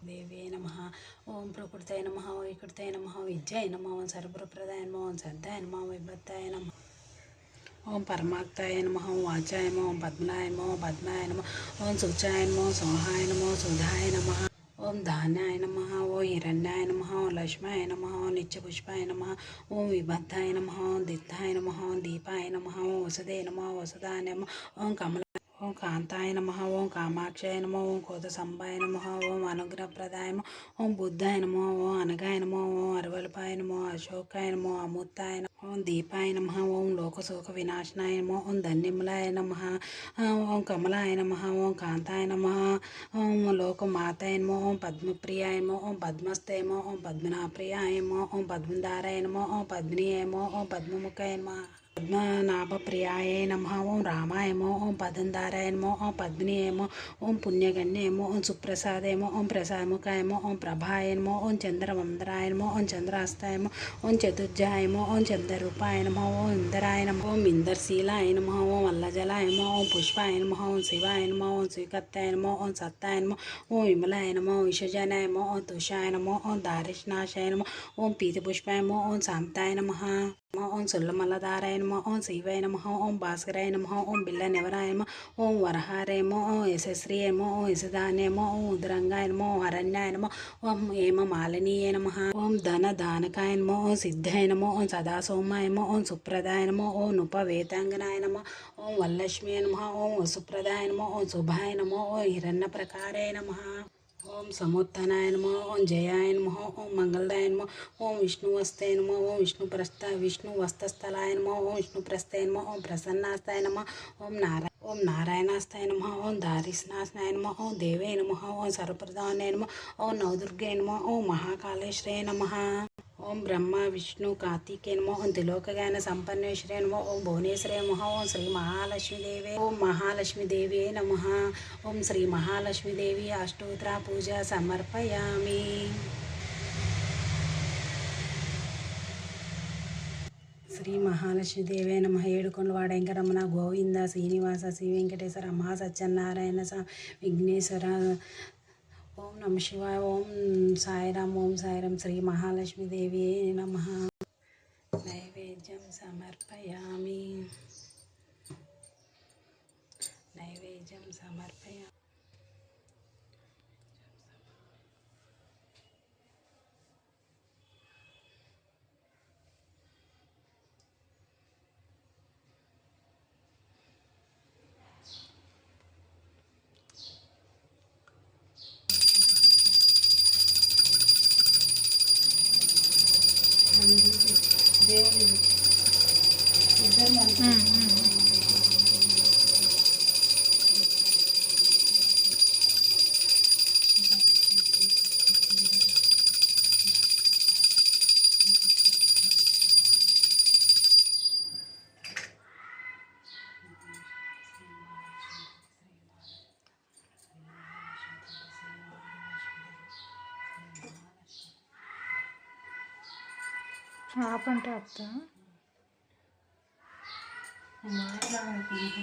దేవే నమ ఓం ప్రకృతయ నమ వికృతయ నమ విద్యాయ నమ ఓం సర్వప్రదాయ నమ ఓం శ్రద్ధాయ నమ విభత్తాయ నమ ఓం పరమాక్తాయ నమ ఓం వాచాయ నమ ఓం పద్మనాయ నమ ఓం పద్మాయ నమ ఓం సుచాయ నమ సోహాయ నమ సుధాయ నమ ఓం ధాన్యాయ నమ ఓ హిరణ్యాయ నమ ఓం లక్ష్మాయ నమ ఓం నిత్యపుష్పాయ నమ ఓం విభద్ధాయ నమ ఓం దిత్తాయ నమ ఓం దీపాయ నమ ఓం వసుదే నమ వసుదాయ నమ ఓం కమల ఓం కాంతాయ నమ ఓం కామాక్షాయ నమ ఓం కోత సంబాయ నమ ఓం అనుగ్రహప్రదాయ నమ ఓం బుద్ధాయ నమ ఓం అనగాయ నమ ఓం అరవల్పాయ నమ అశోకాయ నమ ఓం దీపాయ నమ ఓం లోకశోక వినాశనాయ నమ ఓం ధన్యములాయ నమ ఓం కమలాయ నమ ఓం కాంతాయ నమ ఓం లోకమాతాయ నమ ఓం పద్మప్రియాయ నమ ఓం పద్మస్తే నమ ఓం పద్మనాప్రియాయ నమ ఓం పద్మధారాయ నమ ఓం పద్మినియాయ ఓం పద్మముఖాయ నమ పద్మనాభప్రియాయ నమ ఓం రామాయమో ఓం పదందారాయనమో ఓం పద్మినియేమో ఓం పుణ్యగణ్యేమో ఓం సుప్రసాదేమో ఓం ప్రసాదముఖాయమో ఓం ప్రభాయనమో ఓం చంద్రవందరాయనమో ఓం చంద్రాస్తాయమో ఓం చతుర్జాయమో ఓం చంద్రరూపాయనమో ఓం ఇందరాయనమో ఓం ఇందర్శీలాయనమో ఓం వల్లజలాయమో ఓం పుష్పాయనమో ఓం శివాయనమో ఓం శ్రీకత్తాయనమో ఓం సత్తాయనమో ఓం విమలాయనమో విషజనాయమో ఓం తుషాయనమో ఓం దారిష్నాశాయనమో ఓం పీతిపుష్పాయమో ఓం శాంతాయ ఓం సుల్లమల్లదారాయ నమ ఓం శివాయ నమ ఓం భాస్కరాయ నమ ఓం బిల్ల నివరాయ నమ ఓం వరహారేమో ఓం యశశ్రీయేమో ఓం యశదానేమో ఓం ఉదరంగాయ నమ ఓం అరణ్యాయ నమ ఓం ఏమ మాలనీయ నమ ఓం ధన దానకాయ నమ ఓం సిద్ధాయ నమ ఓం సదాసోమాయ నమ ఓం సుప్రదాయ ఓం ఉపవేతాంగనాయ నమ ఓం వల్లక్ష్మీ నమ ఓం వసుప్రదాయ నమ ఓం శుభాయ నమ ఓం హిరణ్య ప్రకారాయ నమ ఓం సముత్తనాయ నమ ఓం జయాయ నమ ఓం మంగళదాయ నమ ఓం విష్ణు విష్ణువస్తే నమ ఓం విష్ణు ప్రస్థ విష్ణు వస్తస్థలాయ నమ ఓం విష్ణు ప్రస్థాయ నమ ఓం ప్రసన్నాస్తాయ నమ ఓం నారాయణ ఓం నారాయణాస్తాయ నమ ఓం దారిస్నాస్తాయ నమ ఓం దేవే నమ ఓం సర్వప్రదాయ నమ ఓం నవదుర్గే నమ ఓం మహాకాళేశ్వరే నమ ఓం బ్రహ్మ విష్ణు కార్తీకే నమో ఓం త్రిలోకగాన సంపన్నేశ్వరే నమో ఓం భువనేశ్వరే నమ ఓం శ్రీ మహాలక్ష్మీదేవి ఓం మహాలక్ష్మీదేవి నమ ఓం శ్రీ మహాలక్ష్మీదేవి అష్టోత్తర పూజ సమర్పయామి. శ్రీ మహాలక్ష్మీదేవే నమ ఏడుకొండవాడ వెంకటరమణ గోవింద శ్రీనివాస శ్రీ వెంకటేశ్వర మహా సత్యనారాయణ స విఘ్నేశ్వర ఓం నమ శివాయ ఓం సాయిరామ్ ఓం సాయిరామ్ శ్రీ మహాలక్ష్మీదేవి నమ. నైవేద్యం సమర్పయామి. నైవేద్యం సమర్పయామి. ఆపంటే అత్త? మాట్లాడుకుంటూ